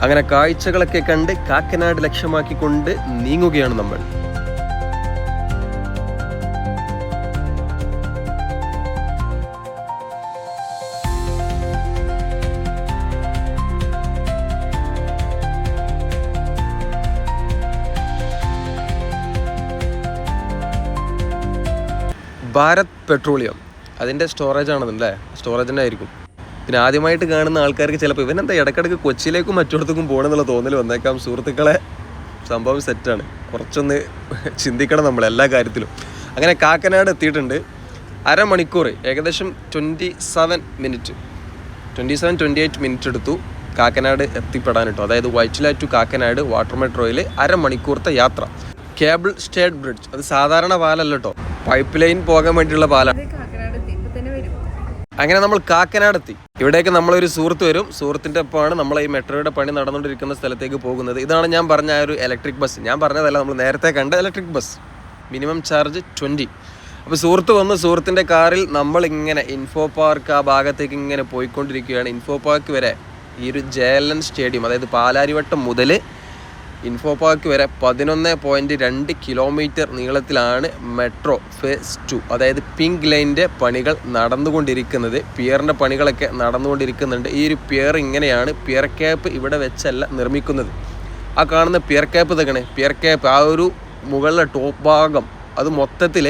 അങ്ങനെ കാഴ്ചകളൊക്കെ കണ്ട് കാക്കനാട് ലക്ഷ്യമാക്കിക്കൊണ്ട് നീങ്ങുകയാണ് നമ്മൾ. ഭാരത് പെട്രോളിയം. അതിന്റെ സ്റ്റോറേജ് ആണെന്നല്ലേ സ്റ്റോറേജിന്റെ ആയിരിക്കും. പിന്നെ ആദ്യമായിട്ട് കാണുന്ന ആൾക്കാർക്ക് ചിലപ്പോൾ ഇവനെന്താ ഇടയ്ക്കിടയ്ക്ക് കൊച്ചിയിലേക്കും മറ്റിടത്തേക്കും പോകണമെന്നുള്ള തോന്നൽ വന്നേക്കാം. സുഹൃത്തുക്കളെ സംഭവം സെറ്റാണ് കുറച്ചൊന്ന് ചിന്തിക്കണം നമ്മൾ എല്ലാ കാര്യത്തിലും. അങ്ങനെ കാക്കനാട് എത്തിയിട്ടുണ്ട്. അരമണിക്കൂർ ഏകദേശം twenty seven minute twenty seven twenty eight minute എടുത്തു കാക്കനാട് എത്തിപ്പെടാൻ കേട്ടോ. അതായത് വൈറ്റില ടു കാക്കനാട് വാട്ടർ മെട്രോയിൽ അരമണിക്കൂറത്തെ യാത്ര. Cable stayed bridge. അത് സാധാരണ പാലല്ല കേട്ടോ. പൈപ്പ് ലൈൻ പോകാൻ വേണ്ടിയുള്ള പാലാണ്. അങ്ങനെ നമ്മൾ കാക്കനാട് എത്തി. ഇവിടേക്ക് നമ്മളൊരു സുഹൃത്ത് വരും. സുഹൃത്തിന്റെ ഒപ്പമാണ് നമ്മൾ ഈ മെട്രോയുടെ പണി നടന്നുകൊണ്ടിരിക്കുന്ന സ്ഥലത്തേക്ക് പോകുന്നത്. ഇതാണ് ഞാൻ പറഞ്ഞ ആ ഒരു ഇലക്ട്രിക് ബസ് ഞാൻ പറഞ്ഞതല്ല നമ്മൾ നേരത്തെ കണ്ട electric bus minimum charge twenty അപ്പോൾ സുഹൃത്ത് വന്ന് സുഹൃത്തിന്റെ കാറിൽ നമ്മൾ ഇങ്ങനെ ഇൻഫോ പാർക്ക് ആ ഭാഗത്തേക്ക് ഇങ്ങനെ പോയിക്കൊണ്ടിരിക്കുകയാണ്. ഇൻഫോ പാർക്ക് വരെ ഈ ഒരു ജെ എൽ എൻ സ്റ്റേഡിയം അതായത് പാലാരിവട്ടം മുതൽ ഇൻഫോ പാർക്ക് വരെ പതിനൊന്ന് പോയിന്റ് രണ്ട് കിലോമീറ്റർ നീളത്തിലാണ് മെട്രോ ഫേസ് ടു. അതായത് പിങ്ക് ലൈനിന്റെ പണികൾ നടന്നുകൊണ്ടിരിക്കുന്നത്. പിയറിന്റെ പണികളൊക്കെ നടന്നുകൊണ്ടിരിക്കുന്നുണ്ട്. ഈ ഒരു പിയർ ഇങ്ങനെയാണ്. പിയർ ക്യാപ്പ് ഇവിടെ വെച്ചല്ല നിർമ്മിക്കുന്നത്. ആ കാണുന്ന പിയർ ക്യാപ്പ് ഇതൊക്കെയാണ്. പിയർ ക്യാപ്പ് ആ ഒരു മുകളിലെ ടോപ്പ് ഭാഗം അത് മൊത്തത്തിൽ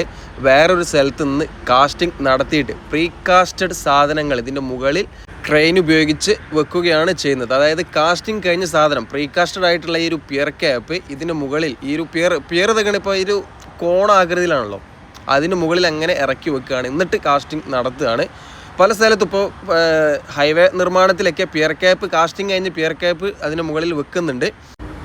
വേറൊരു സ്ഥലത്ത് നിന്ന് കാസ്റ്റിംഗ് നടത്തിയിട്ട് പ്രീ കാസ്റ്റഡ് സാധനങ്ങൾ ഇതിന്റെ മുകളിൽ ക്രെയിൻ ഉപയോഗിച്ച് വെക്കുകയാണ് ചെയ്യുന്നത്. അതായത് കാസ്റ്റിംഗ് കഴിഞ്ഞ സാധനം പ്രീകാസ്റ്റഡ് ആയിട്ടുള്ള ഈ ഒരു പിയർ ക്യാപ്പ് ഇതിന് മുകളിൽ ഈ ഒരു പിയർ പിയർ തകണ ഇപ്പോൾ ഒരു കോണാകൃതിയിലാണല്ലോ അതിന് മുകളിൽ അങ്ങനെ ഇറക്കി വെക്കുകയാണ്. എന്നിട്ട് കാസ്റ്റിംഗ് നടത്തുകയാണ്. പല സ്ഥലത്തും ഇപ്പോൾ ഹൈവേ നിർമ്മാണത്തിലൊക്കെ പിയർ ക്യാപ്പ് കാസ്റ്റിംഗ് കഴിഞ്ഞ് പിയർ ക്യാപ്പ് അതിന് മുകളിൽ വെക്കുന്നുണ്ട്.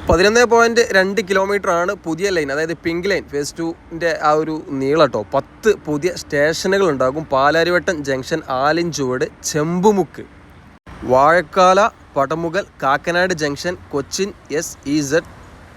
പതിനൊന്ന് പോയിന്റ് രണ്ട് കിലോമീറ്റർ ആണ് പുതിയ ലൈൻ അതായത് പിങ്ക് ലൈൻ ഫേസ് ടുവിന്റെ ആ ഒരു നീളട്ടോ പത്ത് പുതിയ സ്റ്റേഷനുകൾ ഉണ്ടാകും Palarivattom junction Alinchuvadu Chembumukku. Vazhakkala Padamugal Kakkanad junction Cochin S E Z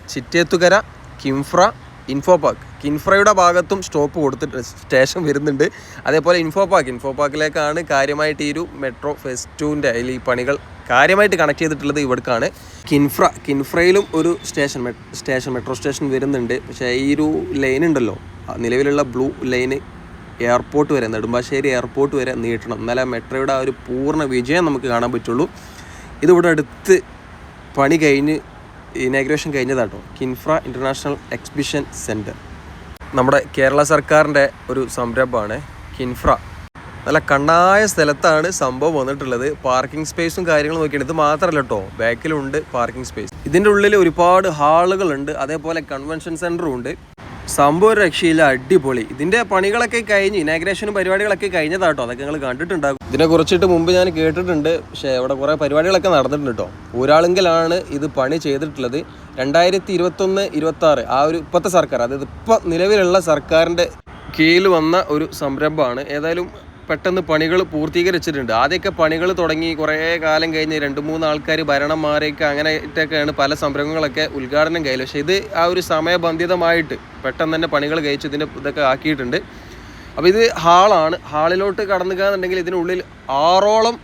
Chittethukara Kinfra info park കിൻഫ്രയുടെ ഭാഗത്തും സ്റ്റോപ്പ് കൊടുത്തിട്ട് സ്റ്റേഷൻ വരുന്നുണ്ട്. അതേപോലെ ഇൻഫോ പാർക്ക് ഇൻഫോ പാർക്കിലേക്കാണ് കാര്യമായിട്ട് ഈ ഒരു മെട്രോ ഫെസ് ടുവിന്റെ അതിൽ ഈ പണികൾ കാര്യമായിട്ട് കണക്ട് ചെയ്തിട്ടുള്ളത് ഇവിടേക്കാണ്. കിൻഫ്ര കിൻഫ്രയിലും ഒരു സ്റ്റേഷൻ സ്റ്റേഷൻ മെട്രോ സ്റ്റേഷൻ വരുന്നുണ്ട്. പക്ഷേ ഈ ഒരു ലൈൻ ഉണ്ടല്ലോ നിലവിലുള്ള ബ്ലൂ ലൈന് എയർപോർട്ട് വരെ നെടുമ്പാശ്ശേരി എയർപോർട്ട് വരെ നീട്ടണം. എന്നാലേ മെട്രോയുടെ ആ ഒരു പൂർണ വിജയം നമുക്ക് കാണാൻ പറ്റുള്ളൂ. ഇതിവിടെ അടുത്ത് പണി കഴിഞ്ഞ് ഇനാഗ്രേഷൻ കഴിഞ്ഞതാട്ടോ. കിൻഫ്ര ഇന്റർനാഷണൽ എക്സിബിഷൻ സെന്റർ നമ്മുടെ കേരള സർക്കാരിന്റെ ഒരു സംരംഭമാണ് കിൻഫ്ര. നല്ല കണ്ണായ സ്ഥലത്താണ് സംഭവം വന്നിട്ടുള്ളത്. പാർക്കിംഗ് സ്പേസും കാര്യങ്ങളും നോക്കിയാണ് ഇത് മാത്രമല്ല കേട്ടോ ബാക്കിലുണ്ട് പാർക്കിംഗ് സ്പേസ്. ഇതിന്റെ ഉള്ളിൽ ഒരുപാട് ഹാളുകളുണ്ട്. അതേപോലെ കൺവെൻഷൻ സെന്ററും ഉണ്ട്. സംഭവം രക്ഷയില്ല അടിപൊളി. ഇതിന്റെ പണികളൊക്കെ കഴിഞ്ഞ് ഇനാഗ്രേഷനും പരിപാടികളൊക്കെ കഴിഞ്ഞതാട്ടോ അതൊക്കെ നിങ്ങൾ കണ്ടിട്ടുണ്ടാകും. ഇതിനെ കുറിച്ചിട്ട് മുമ്പ് ഞാൻ കേട്ടിട്ടുണ്ട്. പക്ഷേ ഇവിടെ കുറേ പരിപാടികളൊക്കെ നടന്നിട്ടുണ്ട് കേട്ടോ ഒരാളെങ്കിലാണ് ഇത് പണി ചെയ്തിട്ടുള്ളത്. രണ്ടായിരത്തി ഇരുപത്തൊന്ന് ഇരുപത്തി ആ ഒരു ഇപ്പോഴത്തെ സർക്കാർ അതായത് ഇപ്പം നിലവിലുള്ള സർക്കാരിന്റെ കീഴിൽ വന്ന ഒരു സംരംഭമാണ്. ഏതായാലും പെട്ടെന്ന് പണികൾ പൂർത്തീകരിച്ചിട്ടുണ്ട്. ആദ്യമൊക്കെ പണികൾ തുടങ്ങി കുറേ കാലം കഴിഞ്ഞ് രണ്ട് മൂന്ന് ആൾക്കാർ ഭരണം മാറിയൊക്കെ അങ്ങനെയൊക്കെയാണ് പല സംരംഭങ്ങളൊക്കെ ഉദ്ഘാടനം കഴിയില്ല പക്ഷേ ഇത് ആ ഒരു സമയബന്ധിതമായിട്ട് പെട്ടെന്ന് തന്നെ പണികൾ കഴിച്ച് ഇതിന്റെ ഇതൊക്കെ ആക്കിയിട്ടുണ്ട്. അപ്പോൾ ഇത് ഹാളാണ്. ഹാളിലോട്ട് കടന്നുകയെന്നുണ്ടെങ്കിൽ ഇതിനുള്ളിൽ ആറോളം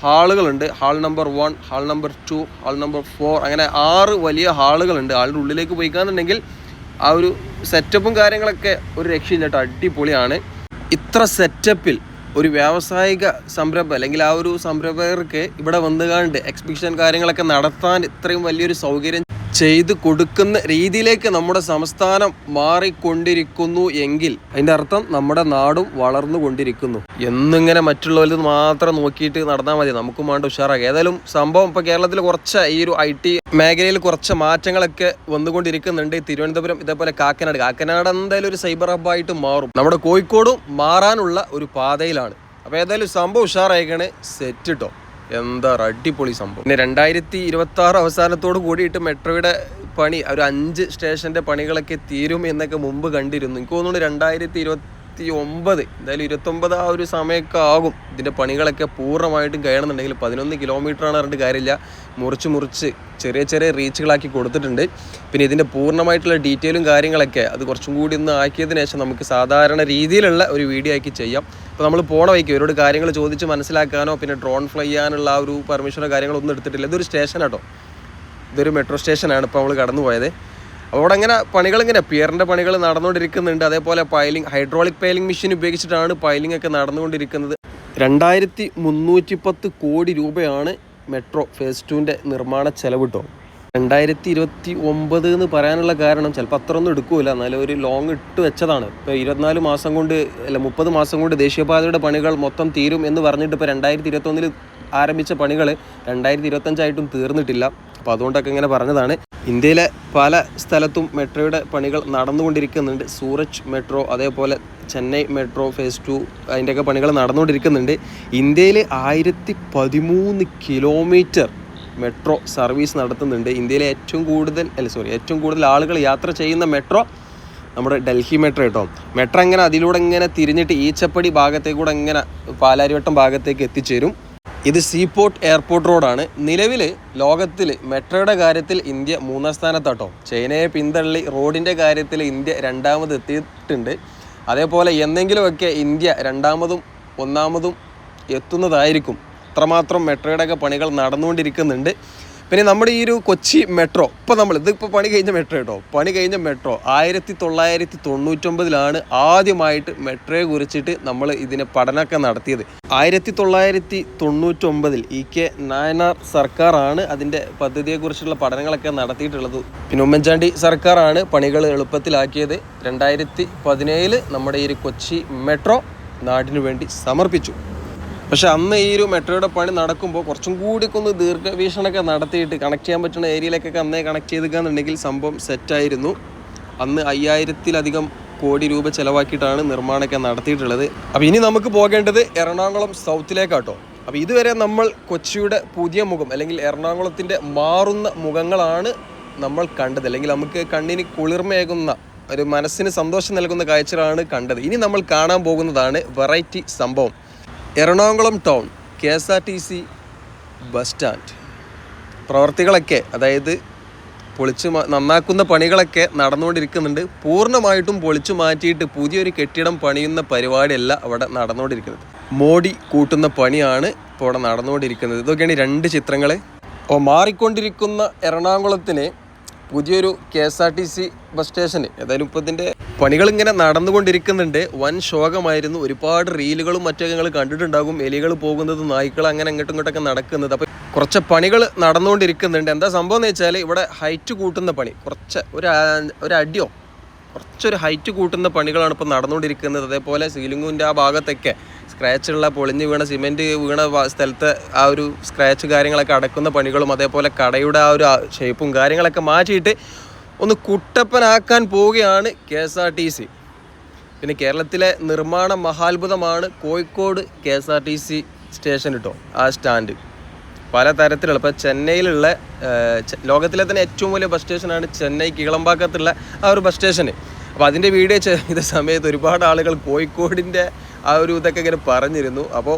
ഹാളുകളുണ്ട്. Hall number one hall number two hall number four അങ്ങനെ ആറ് വലിയ ഹാളുകളുണ്ട്. ഹാളിന്റെ ഉള്ളിലേക്ക് പോയിക്കാന്നുണ്ടെങ്കിൽ ആ ഒരു സെറ്റപ്പും കാര്യങ്ങളൊക്കെ ഒരു രക്ഷയില്ല കേട്ടോ അടിപൊളിയാണ്. ഇത്ര സെറ്റപ്പിൽ ഒരു വ്യാവസായിക സംരംഭം അല്ലെങ്കിൽ ആ ഒരു സംരംഭകർക്ക് ഇവിടെ വന്നുകാണ്ട് എക്സിബിഷൻ കാര്യങ്ങളൊക്കെ നടത്താൻ ഇത്രയും വലിയൊരു സൗകര്യം ചെയ്തു കൊടുക്കുന്ന രീതിയിലേക്ക് നമ്മുടെ സംസ്ഥാനം മാറിക്കൊണ്ടിരിക്കുന്നു എങ്കിൽ അതിന്റെ അർത്ഥം നമ്മുടെ നാടും വളർന്നു കൊണ്ടിരിക്കുന്നു. എന്നിങ്ങനെ മറ്റുള്ളവരിൽ മാത്രം നോക്കിയിട്ട് നടന്നാൽ മതി. നമുക്കും വേണ്ട ഉഷാറാക്കി ഏതായാലും സംഭവം ഇപ്പോൾ കേരളത്തിൽ കുറച്ച് ഈ ഒരു ഐ ടി മേഖലയിൽ കുറച്ച് മാറ്റങ്ങളൊക്കെ വന്നുകൊണ്ടിരിക്കുന്നുണ്ട്. തിരുവനന്തപുരം ഇതേപോലെ കാക്കനാട്. കാക്കനാട് എന്തായാലും ഒരു സൈബർ ഹബ്ബായിട്ട് മാറും. നമ്മുടെ കോഴിക്കോടും മാറാനുള്ള ഒരു പാതയിലാണ്. അപ്പോൾ ഏതായാലും സംഭവം ഉഷാറായിക്കാണ്. സെറ്റ് കേട്ടോ എന്താ അടിപൊളി സംഭവം. പിന്നെ രണ്ടായിരത്തി ഇരുപത്തി ആറ് അവസാനത്തോട് കൂടിയിട്ട് മെട്രോയുടെ പണി ഒരു അഞ്ച് സ്റ്റേഷന്റെ പണികളൊക്കെ തീരും എന്നൊക്കെ മുമ്പ് കണ്ടിരുന്നു. എനിക്ക് തോന്നുന്നു രണ്ടായിരത്തി ഇരുപത്തി ഒമ്പത് എന്തായാലും ഇരുപത്തൊമ്പത് ആ ഒരു സമയമൊക്കെ ആകും. ഇതിന്റെ പണികളൊക്കെ പൂർണമായിട്ടും കഴിയണമെന്നുണ്ടെങ്കിൽ പതിനൊന്ന് കിലോമീറ്റർ ആണ് പറഞ്ഞിട്ട് കാര്യമില്ല. മുറിച്ച് മുറിച്ച് ചെറിയ ചെറിയ റീച്ചുകളാക്കി കൊടുത്തിട്ടുണ്ട്. പിന്നെ ഇതിന്റെ പൂർണമായിട്ടുള്ള ഡീറ്റെയിലും കാര്യങ്ങളൊക്കെ അത് കുറച്ചും കൂടി ഒന്ന് ആക്കിയതിന് ശേഷം നമുക്ക് സാധാരണ രീതിയിലുള്ള ഒരു വീഡിയോ ആക്കി ചെയ്യാം. അപ്പോൾ നമ്മൾ പോണ വഴിക്ക് ഇവരോട് കാര്യങ്ങൾ ചോദിച്ച് മനസ്സിലാക്കാനോ പിന്നെ ഡ്രോൺ ഫ്ലൈ ചെയ്യാനുള്ള ആ ഒരു പെർമിഷനോ കാര്യങ്ങളോ ഒന്നും എടുത്തിട്ടില്ല. ഇതൊരു സ്റ്റേഷൻ കേട്ടോ ഇതൊരു മെട്രോ സ്റ്റേഷനാണ് ഇപ്പോൾ നമ്മൾ കടന്നു പോയത് അവിടെ അങ്ങനെ പണികൾ ഇങ്ങനെ പിയറിന്റെ പണികൾ നടന്നുകൊണ്ടിരിക്കുന്നുണ്ട്. അതേപോലെ പൈലിംഗ് ഹൈഡ്രോളിക് പൈലിംഗ് മെഷീൻ ഉപയോഗിച്ചിട്ടാണ് പൈലിംഗ് ഒക്കെ നടന്നുകൊണ്ടിരിക്കുന്നത്. രണ്ടായിരത്തി മുന്നൂറ്റി പത്ത് കോടി രൂപയാണ് മെട്രോ ഫേസ് ടുവിന്റെ നിർമ്മാണ ചെലവ് കേട്ടോ രണ്ടായിരത്തി ഇരുപത്തി ഒമ്പത് എന്ന് പറയാനുള്ള കാരണം ചിലപ്പോൾ അത്രയൊന്നും എടുക്കൂല. എന്നാലും ഒരു ലോങ് ഇട്ട് വെച്ചതാണ്. ഇപ്പോൾ ഇരുപത്തിനാല് മാസം കൊണ്ട് അല്ല മുപ്പത് മാസം കൊണ്ട് ദേശീയപാതയുടെ പണികൾ മൊത്തം തീരും എന്ന് പറഞ്ഞിട്ട് ഇപ്പോൾ രണ്ടായിരത്തി ഇരുപത്തൊന്നിൽ ആരംഭിച്ച പണികൾ രണ്ടായിരത്തി ഇരുപത്തഞ്ചായിട്ടും തീർന്നിട്ടില്ല. അപ്പോൾ അതുകൊണ്ടൊക്കെ ഇങ്ങനെ പറഞ്ഞതാണ്. ഇന്ത്യയിലെ പല സ്ഥലത്തും മെട്രോയുടെ പണികൾ നടന്നുകൊണ്ടിരിക്കുന്നുണ്ട്. സൂറജ് മെട്രോ അതേപോലെ ചെന്നൈ മെട്രോ ഫേസ് ടു അതിന്റെയൊക്കെ പണികൾ നടന്നുകൊണ്ടിരിക്കുന്നുണ്ട്. ഇന്ത്യയിൽ ആയിരത്തി പതിമൂന്ന് കിലോമീറ്റർ മെട്രോ സർവീസ് നടത്തുന്നുണ്ട്. ഇന്ത്യയിലെ ഏറ്റവും കൂടുതൽ അല്ല സോറി ഏറ്റവും കൂടുതൽ ആളുകൾ യാത്ര ചെയ്യുന്ന മെട്രോ നമ്മുടെ ഡൽഹി മെട്രോ കേട്ടോ. മെട്രോ എങ്ങനെ അതിലൂടെ ഇങ്ങനെ തിരിഞ്ഞിട്ട് ഈച്ചപ്പടി ഭാഗത്തേക്കൂടെ ഇങ്ങനെ പാലാരിവട്ടം ഭാഗത്തേക്ക് എത്തിച്ചേരും. ഇത് സീപോർട്ട് എയർപോർട്ട് റോഡാണ് നിലവിൽ ലോകത്തിൽ മെട്രോയുടെ കാര്യത്തിൽ ഇന്ത്യ മൂന്നാം സ്ഥാനത്താട്ടോ. ചൈനയെ പിന്തള്ളി റോഡിന്റെ കാര്യത്തിൽ ഇന്ത്യ രണ്ടാമത് എത്തിയിട്ടുണ്ട്. അതേപോലെ എന്തെങ്കിലുമൊക്കെ ഇന്ത്യ രണ്ടാമതും ഒന്നാമതും എത്തുന്നതായിരിക്കും. അത്രമാത്രം മെട്രോയുടെ ഒക്കെ പണികൾ നടന്നുകൊണ്ടിരിക്കുന്നുണ്ട്. പിന്നെ നമ്മുടെ ഈ ഒരു കൊച്ചി മെട്രോ ഇപ്പോൾ നമ്മൾ ഇതിപ്പോൾ പണി കഴിഞ്ഞ മെട്രോ കേട്ടോ. പണി കഴിഞ്ഞ മെട്രോ ആയിരത്തി തൊള്ളായിരത്തി തൊണ്ണൂറ്റൊമ്പതിലാണ് ആദ്യമായിട്ട് മെട്രോയെ കുറിച്ചിട്ട് നമ്മൾ ഇതിനെ പഠനമൊക്കെ നടത്തിയത്. ആയിരത്തി തൊള്ളായിരത്തി തൊണ്ണൂറ്റൊമ്പതിൽ ഇ കെ നായനാർ സർക്കാരാണ് അതിന്റെ പദ്ധതിയെക്കുറിച്ചുള്ള പഠനങ്ങളൊക്കെ നടത്തിയിട്ടുള്ളത്. പിന്നെ ഉമ്മൻചാണ്ടി സർക്കാരാണ് പണികൾ എളുപ്പത്തിലാക്കിയത്. രണ്ടായിരത്തി പതിനേഴിൽ നമ്മുടെ ഈ ഒരു കൊച്ചി മെട്രോ നാടിനു വേണ്ടി സമർപ്പിച്ചു. പക്ഷെ അന്ന് ഈ ഒരു മെട്രോയുടെ പണി നടക്കുമ്പോൾ കുറച്ചും കൂടി ഒന്ന് ദീർഘവീക്ഷണമൊക്കെ നടത്തിയിട്ട് കണക്ട് ചെയ്യാൻ പറ്റുന്ന ഏരിയയിലേക്കൊക്കെ അന്നേ കണക്ട് ചെയ്തിക്കാന്നുണ്ടെങ്കിൽ സംഭവം സെറ്റായിരുന്നു അന്ന് അയ്യായിരത്തിലധികം കോടി രൂപ ചിലവാക്കിയിട്ടാണ് നിർമ്മാണമൊക്കെ നടത്തിയിട്ടുള്ളത്. അപ്പോൾ ഇനി നമുക്ക് പോകേണ്ടത് എറണാകുളം സൗത്തിലേക്കാട്ടോ. അപ്പോൾ ഇതുവരെ നമ്മൾ കൊച്ചിയുടെ പുതിയ മുഖം അല്ലെങ്കിൽ എറണാകുളത്തിന്റെ മാറുന്ന മുഖങ്ങളാണ് നമ്മൾ കണ്ടത്. അല്ലെങ്കിൽ നമുക്ക് കണ്ണിന് കുളിർമയേകുന്ന ഒരു മനസ്സിന് സന്തോഷം നൽകുന്ന കാഴ്ചകളാണ് കണ്ടത്. ഇനി നമ്മൾ കാണാൻ പോകുന്നതാണ് വെറൈറ്റി സംഭവം. Ernakulam town K S R T C bus stand. പ്രവർത്തികളൊക്കെ അതായത് പൊളിച്ച് നന്നാക്കുന്ന പണികളൊക്കെ നടന്നുകൊണ്ടിരിക്കുന്നുണ്ട്. പൂർണമായിട്ടും പൊളിച്ചു മാറ്റിയിട്ട് പുതിയൊരു കെട്ടിടം പണിയുന്ന പരിപാടിയല്ല അവിടെ നടന്നുകൊണ്ടിരിക്കുന്നത്. മോഡി കൂട്ടുന്ന പണിയാണ് ഇപ്പോൾ അവിടെ നടന്നുകൊണ്ടിരിക്കുന്നത്. ഇതൊക്കെയാണ് രണ്ട് ചിത്രങ്ങൾ അപ്പോൾ മാറിക്കൊണ്ടിരിക്കുന്ന എറണാകുളത്തിന് പുതിയൊരു K S R T C bus സ്റ്റേഷന് ഏതായാലും ഇപ്പോൾ ഇതിന്റെ പണികൾ ഇങ്ങനെ നടന്നുകൊണ്ടിരിക്കുന്നുണ്ട്. വൻ ശോകമായിരുന്നു. ഒരുപാട് റീലുകളും മറ്റൊക്കെ നിങ്ങൾ കണ്ടിട്ടുണ്ടാകും. എലികൾ പോകുന്നത് നായ്ക്കൾ അങ്ങനെ അങ്ങോട്ടും ഇങ്ങോട്ടൊക്കെ നടക്കുന്നത്. അപ്പോൾ കുറച്ച് പണികൾ നടന്നുകൊണ്ടിരിക്കുന്നുണ്ട്. എന്താ സംഭവം എന്ന് വെച്ചാൽ ഇവിടെ ഹൈറ്റ് കൂട്ടുന്ന പണി. കുറച്ച് ഒരു ഒരു അടിയോ? കുറച്ചൊരു ഹൈറ്റ് കൂട്ടുന്ന പണികളാണ് ഇപ്പോൾ നടന്നുകൊണ്ടിരിക്കുന്നത്. അതേപോലെ സീലിംഗിന്റെ ആ ഭാഗത്തൊക്കെ സ്ക്രാച്ചുള്ള പൊളിഞ്ഞ് വീണ സിമെന്റ് വീണ സ്ഥലത്തെ ആ ഒരു സ്ക്രാച്ച് കാര്യങ്ങളൊക്കെ അടക്കുന്ന പണികളും അതേപോലെ കടയുടെ ആ ഒരു ഷേപ്പും കാര്യങ്ങളൊക്കെ മാറ്റിയിട്ട് ഒന്ന് കുട്ടപ്പനാക്കാൻ പോവുകയാണ് K S R T C. പിന്നെ കേരളത്തിലെ നിർമ്മാണ മഹാത്ഭുതമാണ് Kozhikode K S R T C station കേട്ടോ ആ സ്റ്റാൻഡ്. പല തരത്തിലുള്ള ഇപ്പോൾ ചെന്നൈയിലുള്ള ലോകത്തിലെ തന്നെ ഏറ്റവും വലിയ ബസ് സ്റ്റേഷനാണ് ചെന്നൈ കീളമ്പാക്കത്തുള്ള ആ ഒരു ബസ് സ്റ്റേഷന് അപ്പോൾ അതിന്റെ വീഡിയോ ചെയ്ത സമയത്ത് ഒരുപാട് ആളുകൾ കോഴിക്കോടിന്റെ ആ ഒരു ഇതൊക്കെ ഇങ്ങനെ പറഞ്ഞിരുന്നു. അപ്പോൾ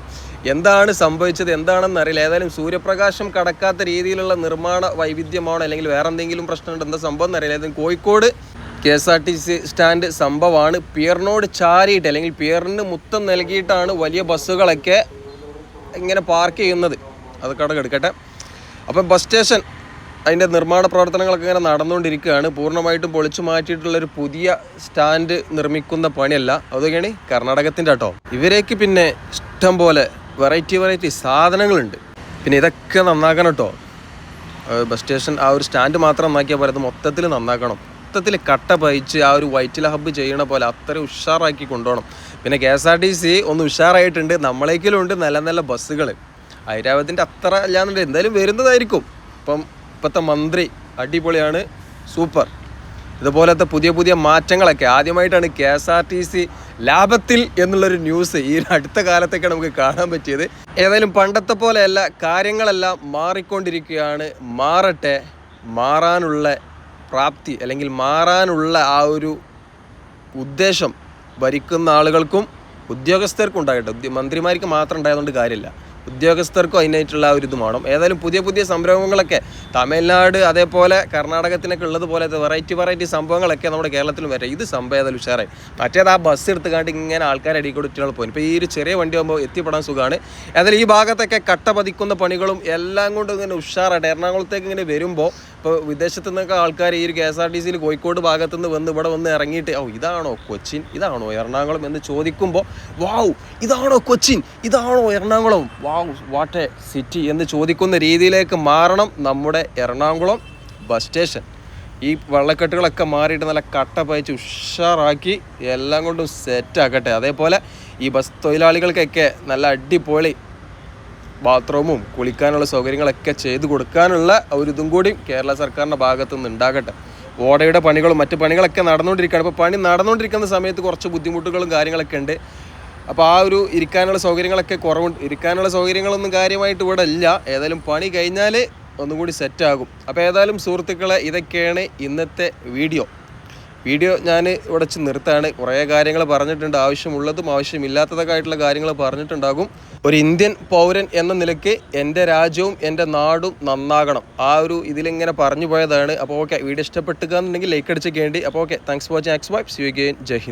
എന്താണ് സംഭവിച്ചത്? എന്താണെന്ന് അറിയില്ല. ഏതായാലും സൂര്യപ്രകാശം കടക്കാത്ത രീതിയിലുള്ള നിർമ്മാണ വൈവിധ്യമാണോ അല്ലെങ്കിൽ വേറെ എന്തെങ്കിലും പ്രശ്നമുണ്ട്? എന്താ സംഭവം എന്നറിയില്ല ഏതായാലും Kozhikode K S R T C stand സംഭവമാണ്. പിയറിനോട് ചാരിയിട്ട് അല്ലെങ്കിൽ പിയറിന് മുത്തം നൽകിയിട്ടാണ് വലിയ ബസ്സുകളൊക്കെ ഇങ്ങനെ പാർക്ക് ചെയ്യുന്നത്. അത് അവിടെ എടുക്കട്ടെ. അപ്പം ബസ് സ്റ്റേഷൻ അതിന്റെ നിർമ്മാണ പ്രവർത്തനങ്ങളൊക്കെ ഇങ്ങനെ നടന്നുകൊണ്ടിരിക്കുകയാണ്. പൂർണമായിട്ടും പൊളിച്ചു മാറ്റിയിട്ടുള്ള ഒരു പുതിയ സ്റ്റാൻഡ് നിർമ്മിക്കുന്ന പണിയല്ല. അതൊക്കെയാണ് കർണാടകത്തിന്റെ കേട്ടോ. ഇവരേക്ക് പിന്നെ ഇഷ്ടം പോലെ വെറൈറ്റി വെറൈറ്റി സാധനങ്ങളുണ്ട്. പിന്നെ ഇതൊക്കെ നന്നാക്കണം കേട്ടോ. ബസ് സ്റ്റേഷൻ ആ ഒരു സ്റ്റാൻഡ് മാത്രം നന്നാക്കിയാൽ പോലെ അത് മൊത്തത്തിൽ നന്നാക്കണം. മൊത്തത്തിൽ കട്ട പയിച്ച് ആ ഒരു വൈറ്റില ഹബ്ബ് ചെയ്യണ പോലെ അത്ര ഉഷാറാക്കി കൊണ്ടുപോകണം. പിന്നെ K S R T C ഒന്ന് ഉഷാറായിട്ടുണ്ട്. നമ്മളേക്കിലും ഉണ്ട് നല്ല നല്ല ബസ്സുകൾ ഐരാവതിന്റെ അത്ര അല്ലാന്നുണ്ട് എന്തായാലും വരുന്നതായിരിക്കും. ഇപ്പം ഇപ്പോഴത്തെ മന്ത്രി അടിപൊളിയാണ് സൂപ്പർ. ഇതുപോലത്തെ പുതിയ പുതിയ മാറ്റങ്ങളൊക്കെ ആദ്യമായിട്ടാണ് K S R T C ലാഭത്തിൽ എന്നുള്ളൊരു ന്യൂസ് ഈ അടുത്ത കാലത്തൊക്കെ നമുക്ക് കാണാൻ പറ്റിയത്. ഏതായാലും പണ്ടത്തെ പോലെയല്ല കാര്യങ്ങളെല്ലാം മാറിക്കൊണ്ടിരിക്കുകയാണ്. മാറട്ടെ മാറാനുള്ള പ്രാപ്തി അല്ലെങ്കിൽ മാറാനുള്ള ആ ഒരു ഉദ്ദേശം ഭരിക്കുന്ന ആളുകൾക്കും ഉദ്യോഗസ്ഥർക്കും ഉണ്ടാകട്ടെ. മന്ത്രിമാർക്ക് മാത്രം ഉണ്ടായതുകൊണ്ട് കാര്യമില്ല. ഉദ്യോഗസ്ഥർക്കും അതിനായിട്ടുള്ള ഒരു ഇത് വേണം ഏതായാലും പുതിയ പുതിയ സംരംഭങ്ങളൊക്കെ തമിഴ്നാട് അതേപോലെ കർണാടകത്തിനൊക്കെ ഉള്ളതുപോലെ വെറൈറ്റി വെറൈറ്റി സംഭവങ്ങളൊക്കെ നമ്മുടെ കേരളത്തിലും വരാം. ഇത് സംഭവം ഏതായാലും ഉഷാറായി. മറ്റേത് ആ ബസ് എടുത്തുകൊണ്ട് ഇങ്ങനെ ആൾക്കാർ അടിയിൽ കൂടി ഇട്ടുകൾ പോകും ഇപ്പോൾ ഈ ഒരു ചെറിയ വണ്ടി ആകുമ്പോൾ എത്തിപ്പെടാൻ സുഖമാണ്. ഏതായാലും ഈ ഭാഗത്തൊക്കെ കട്ട പതിക്കുന്ന പണികളും എല്ലാം കൊണ്ടും ഇങ്ങനെ ഉഷാറായിട്ട് എറണാകുളത്തേക്ക് ഇങ്ങനെ വരുമ്പോൾ ഇപ്പോൾ വിദേശത്ത് നിന്നൊക്കെ ആൾക്കാർ ഈ ഒരു കെ എസ് ആർ ടി സിയിൽ കോഴിക്കോട് ഭാഗത്തു നിന്ന് വന്ന് ഇവിടെ വന്ന് ഇറങ്ങിയിട്ട് ഓ ഇതാണോ കൊച്ചിൻ? ഇതാണോ എറണാകുളം എന്ന് ചോദിക്കുമ്പോൾ വാവ് ഇതാണോ കൊച്ചിൻ? ഇതാണോ Ernakulam? Wow what a city എന്ന് ചോദിക്കുന്ന രീതിയിലേക്ക് മാറണം നമ്മുടെ എറണാകുളം ബസ് സ്റ്റേഷൻ. ഈ വെള്ളക്കെട്ടുകളൊക്കെ മാറിയിട്ട് നല്ല കട്ട പയച്ച് ഉഷാറാക്കി എല്ലാം കൊണ്ടും സെറ്റാക്കട്ടെ അതേപോലെ ഈ ബസ് തൊഴിലാളികൾക്കൊക്കെ നല്ല അടിപൊളി ബാത്റൂമും കുളിക്കാനുള്ള സൗകര്യങ്ങളൊക്കെ ചെയ്തു കൊടുക്കാനുള്ള ഒരിതും കൂടി കേരള സർക്കാരിന്റെ ഭാഗത്തു നിന്ന് ഉണ്ടാകട്ടെ. ഓടയുടെ പണികളും മറ്റു പണികളൊക്കെ നടന്നുകൊണ്ടിരിക്കുകയാണ്. അപ്പോൾ പണി നടന്നുകൊണ്ടിരിക്കുന്ന സമയത്ത് കുറച്ച് ബുദ്ധിമുട്ടുകളും കാര്യങ്ങളൊക്കെ ഉണ്ട്. അപ്പോൾ ആ ഒരു ഇരിക്കാനുള്ള സൗകര്യങ്ങളൊക്കെ കുറവുണ്ട് ഇരിക്കാനുള്ള സൗകര്യങ്ങളൊന്നും കാര്യമായിട്ട് ഇവിടെ ഇല്ല. ഏതായാലും പണി കഴിഞ്ഞാൽ ഒന്നും കൂടി സെറ്റാകും അപ്പോൾ ഏതായാലും സുഹൃത്തുക്കളെ ഇതൊക്കെയാണ് ഇന്നത്തെ വീഡിയോ. വീഡിയോ ഞാൻ ഇവിടെ വെച്ച് നിർത്താണ് കുറേ കാര്യങ്ങൾ പറഞ്ഞിട്ടുണ്ട്. ആവശ്യമുള്ളതും ആവശ്യമില്ലാത്തതൊക്കെ ആയിട്ടുള്ള കാര്യങ്ങൾ പറഞ്ഞിട്ടുണ്ടാകും. ഒരു ഇന്ത്യൻ പൗരൻ എന്ന നിലയ്ക്ക് എന്റെ രാജ്യവും എന്റെ നാടും നന്നാകണം. ആ ഒരു ഇതിലിങ്ങനെ പറഞ്ഞു പോയതാണ്. അപ്പോൾ ഓക്കെ വീഡിയോ ഇഷ്ടപ്പെട്ടുക എന്നുണ്ടെങ്കിൽ ലൈക്ക് അടിച്ചൊക്കെ കേണ്ടി അപ്പോൾ okay thanks for watching X vibe gain Jai